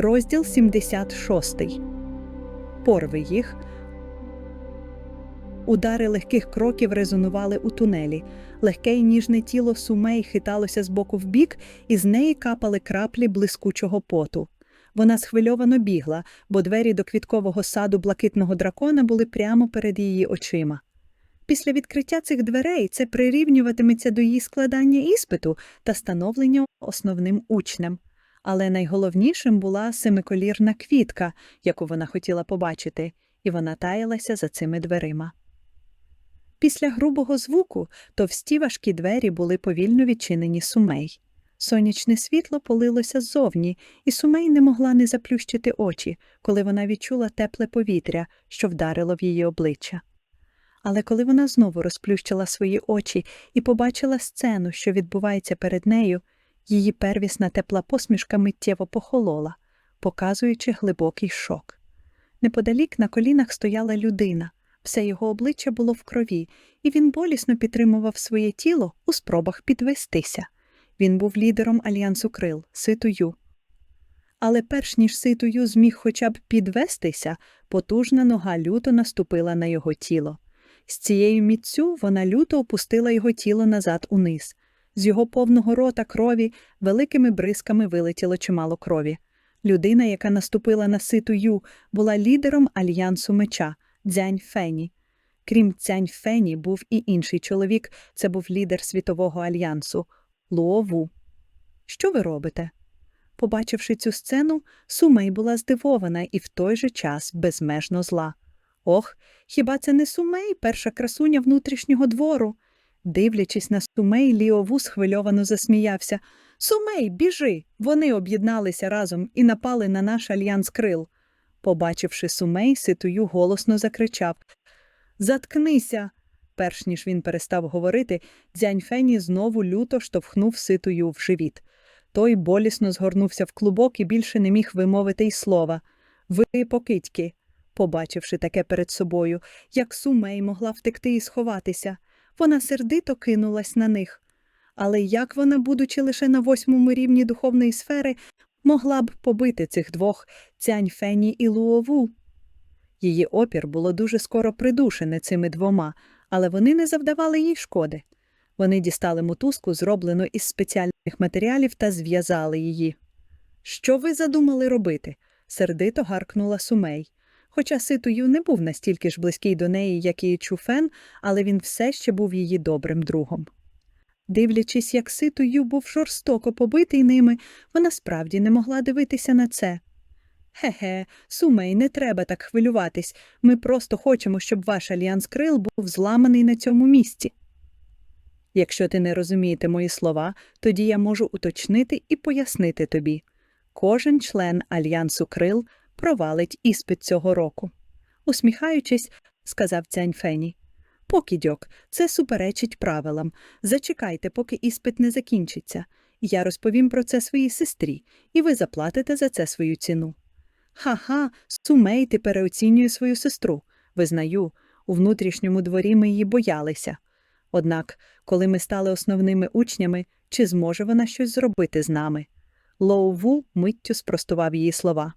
Розділ 76. Порви їх. Удари легких кроків резонували у тунелі. Легке й ніжне тіло сумей хиталося з боку в бік, і з неї капали краплі блискучого поту. Вона схвильовано бігла, бо двері до квіткового саду блакитного дракона були прямо перед її очима. Після відкриття цих дверей це прирівнюватиметься до її складання іспиту та становлення основним учнем. Але найголовнішим була семиколірна квітка, яку вона хотіла побачити, і вона таялася за цими дверима. Після грубого звуку товсті важкі двері були повільно відчинені сумей. Сонячне світло полилося ззовні, і сумей не могла не заплющити очі, коли вона відчула тепле повітря, що вдарило в її обличчя. Але коли вона знову розплющила свої очі і побачила сцену, що відбувається перед нею, її первісна тепла посмішка миттєво похолола, показуючи глибокий шок. Неподалік на колінах стояла людина, все його обличчя було в крові, і він болісно підтримував своє тіло у спробах підвестися. Він був лідером альянсу крил Ситую. Але перш ніж Ситую зміг хоча б підвестися, потужна нога люто наступила на його тіло. З цією міцю вона люто опустила його тіло назад униз. З його повного рота крові великими бризками вилетіло чимало крові. Людина, яка наступила на ситую, була лідером альянсу меча Дзянь Фені. Крім Цянь Фені, був і інший чоловік, це був лідер світового альянсу Луову. Що ви робите? Побачивши цю сцену, Сумей була здивована і в той же час безмежно зла. Ох, хіба це не Сумей, перша красуня внутрішнього двору? Дивлячись на Сумей, Ліову схвильовано засміявся. Сумей, біжи! Вони об'єдналися разом і напали на наш альянс крил. Побачивши Сумей, Ситую голосно закричав Заткнися. Перш ніж він перестав говорити, дзянь Фені знову люто штовхнув ситую в живіт. Той болісно згорнувся в клубок і більше не міг вимовити й слова. Ви покидьки. Побачивши таке перед собою, як Сумей могла втекти і сховатися, вона сердито кинулась на них. Але як вона, будучи лише на восьмому рівні духовної сфери, могла б побити цих двох цянь Фені і Луову? Її опір було дуже скоро придушене цими двома, але вони не завдавали їй шкоди. Вони дістали мотузку, зроблену із спеціальних матеріалів, та зв'язали її. Що ви задумали робити? сердито гаркнула Сумей. Хоча Ситую не був настільки ж близький до неї, як і Чуфен, але він все ще був її добрим другом. Дивлячись, як Ситую був жорстоко побитий ними, вона справді не могла дивитися на це. Ге-ге, Сумей, не треба так хвилюватись. Ми просто хочемо, щоб ваш альянс крил був зламаний на цьому місці. Якщо ти не розумієте мої слова, тоді я можу уточнити і пояснити тобі. Кожен член альянсу крил провалить іспит цього року. Усміхаючись, сказав Цянь Фені. Покідьок, це суперечить правилам. Зачекайте, поки іспит не закінчиться. Я розповім про це своїй сестрі, і ви заплатите за це свою ціну. Ха-ха, Сумей ти переоцінює свою сестру. Визнаю, у внутрішньому дворі ми її боялися. Однак, коли ми стали основними учнями, чи зможе вона щось зробити з нами? Лоу Ву миттю спростував її слова.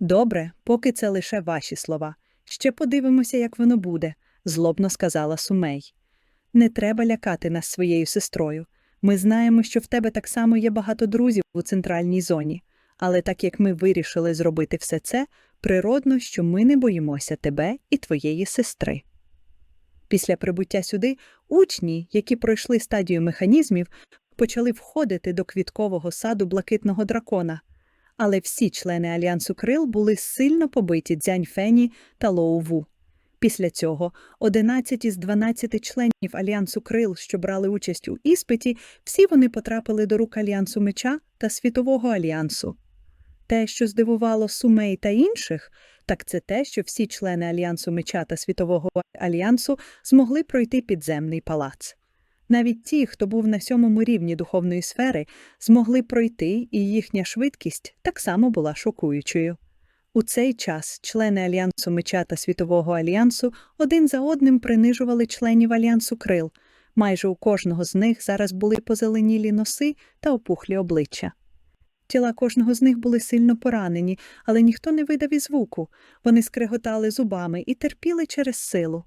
Добре, поки це лише ваші слова. Ще подивимося, як воно буде, злобно сказала Сумей. Не треба лякати нас своєю сестрою. Ми знаємо, що в тебе так само є багато друзів у центральній зоні, але так як ми вирішили зробити все це, природно, що ми не боїмося тебе і твоєї сестри. Після прибуття сюди учні, які пройшли стадію механізмів, почали входити до квіткового саду блакитного дракона. Але всі члени альянсу крил були сильно побиті Дзянь Фені та Лоуву. Після цього 11 із 12 членів альянсу крил, що брали участь у іспиті, всі вони потрапили до рук альянсу меча та світового альянсу. Те, що здивувало Сумей та інших, так це те, що всі члени альянсу меча та світового альянсу змогли пройти підземний палац. Навіть ті, хто був на сьомому рівні духовної сфери, змогли пройти, і їхня швидкість так само була шокуючою. У цей час члени альянсу меча та світового альянсу один за одним принижували членів альянсу крил. Майже у кожного з них зараз були позеленілі носи та опухлі обличчя. Тіла кожного з них були сильно поранені, але ніхто не видав і звуку. Вони скреготали зубами і терпіли через силу.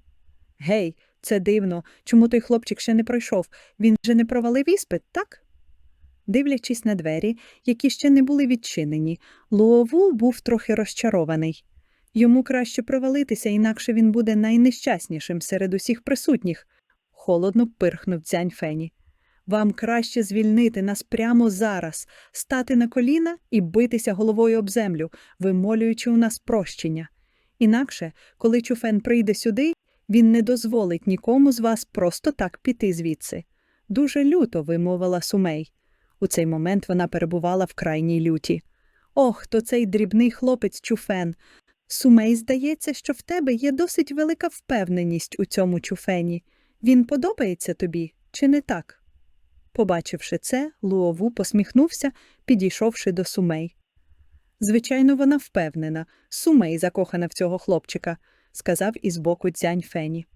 Гей, це дивно. Чому той хлопчик ще не пройшов? Він же не провалив іспит, так? Дивлячись на двері, які ще не були відчинені, Луову був трохи розчарований. Йому краще провалитися, інакше він буде найнещаснішим серед усіх присутніх. Холодно пирхнув дзянь Фені. Вам краще звільнити нас прямо зараз, стати на коліна і битися головою об землю, вимолюючи у нас прощення. Інакше, коли Чуфен прийде сюди, він не дозволить нікому з вас просто так піти звідси. Дуже люто вимовила Сумей. У цей момент вона перебувала в крайній люті. Ох, то цей дрібний хлопець Чуфен. Сумей, здається, що в тебе є досить велика впевненість у цьому чуфені. Він подобається тобі, чи не так? Побачивши це, Луову посміхнувся, підійшовши до Сумей. Звичайно, вона впевнена, Сумей закохана в цього хлопчика, сказав із боку дзянь Фені.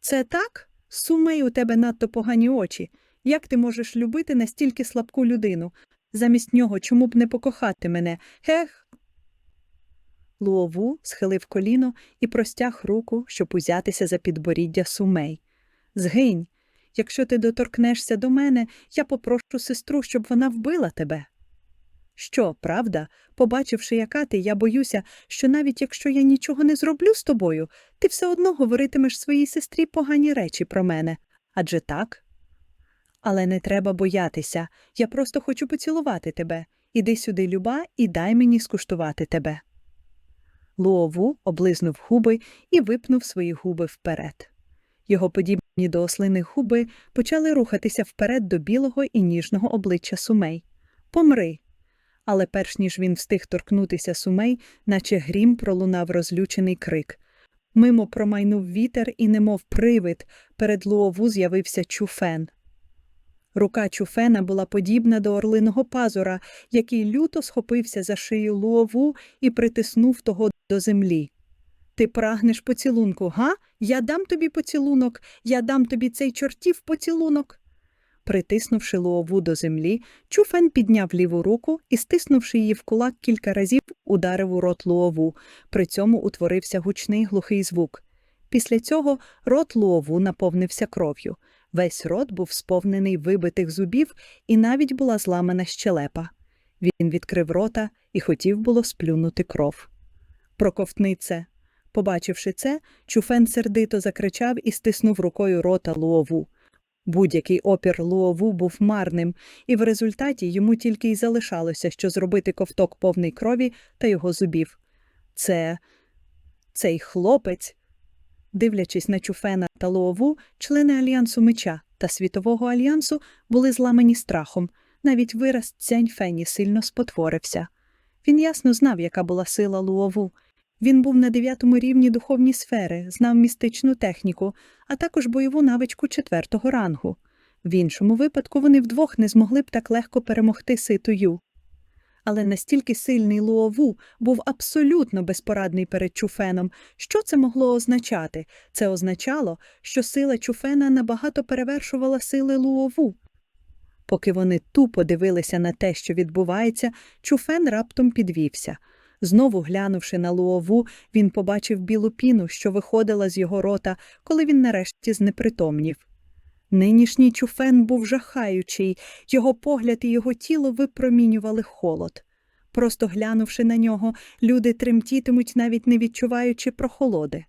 Це так? Сумей, у тебе надто погані очі. Як ти можеш любити настільки слабку людину? Замість нього чому б не покохати мене? Гех. Луову схилив коліно і простяг руку, щоб узятися за підборіддя Сумей. Згинь. Якщо ти доторкнешся до мене, я попрошу сестру, щоб вона вбила тебе. Що, правда, побачивши, яка ти, я боюся, що навіть якщо я нічого не зроблю з тобою, ти все одно говоритимеш своїй сестрі погані речі про мене. Адже так? Але не треба боятися, я просто хочу поцілувати тебе. Іди сюди, люба, і дай мені скуштувати тебе. Луову облизнув губи і випнув свої губи вперед. Його подібні до ослиних губи почали рухатися вперед до білого і ніжного обличчя Сумей. Помри. Але перш ніж він встиг торкнутися Сумей, наче грім пролунав розлючений крик. Мимо промайнув вітер і, немов привид, перед Луову з'явився Чуфен. Рука Чуфена була подібна до орлиного пазура, який люто схопився за шию Луову і притиснув того до землі. Ти прагнеш поцілунку, га? Я дам тобі поцілунок, я дам тобі цей чортів поцілунок. Притиснувши Луову до землі, Чуфен підняв ліву руку і, стиснувши її в кулак кілька разів, ударив у рот Луову. При цьому утворився гучний глухий звук. Після цього рот Луову наповнився кров'ю. Весь рот був сповнений вибитих зубів, і навіть була зламана щелепа. Він відкрив рота і хотів було сплюнути кров. Проковтни це. Побачивши це, Чуфен сердито закричав і стиснув рукою рота Луову. Будь-який опір Луову був марним, і в результаті йому тільки й залишалося, що зробити ковток повний крові та його зубів. Це. цей хлопець. Дивлячись на Чуфена та Луову, члени альянсу меча та світового альянсу були зламані страхом. Навіть вираз Цяньфені сильно спотворився. Він ясно знав, яка була сила Луову. Він був на дев'ятому рівні духовні сфери, знав містичну техніку, а також бойову навичку четвертого рангу. В іншому випадку вони вдвох не змогли б так легко перемогти ситою. Але настільки сильний Луову був абсолютно безпорадний перед Чуфеном. Що це могло означати? Це означало, що сила Чуфена набагато перевершувала сили Луову. Поки вони тупо дивилися на те, що відбувається, Чуфен раптом підвівся. Знову глянувши на Луову, він побачив білу піну, що виходила з його рота, коли він нарешті знепритомнів. Нинішній чуфен був жахаючий, його погляд і його тіло випромінювали холод. Просто глянувши на нього, люди тремтітимуть, навіть не відчуваючи прохолоди.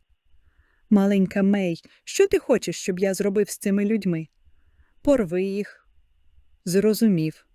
Маленька Мей, що ти хочеш, щоб я зробив з цими людьми? Порви їх. Зрозумів.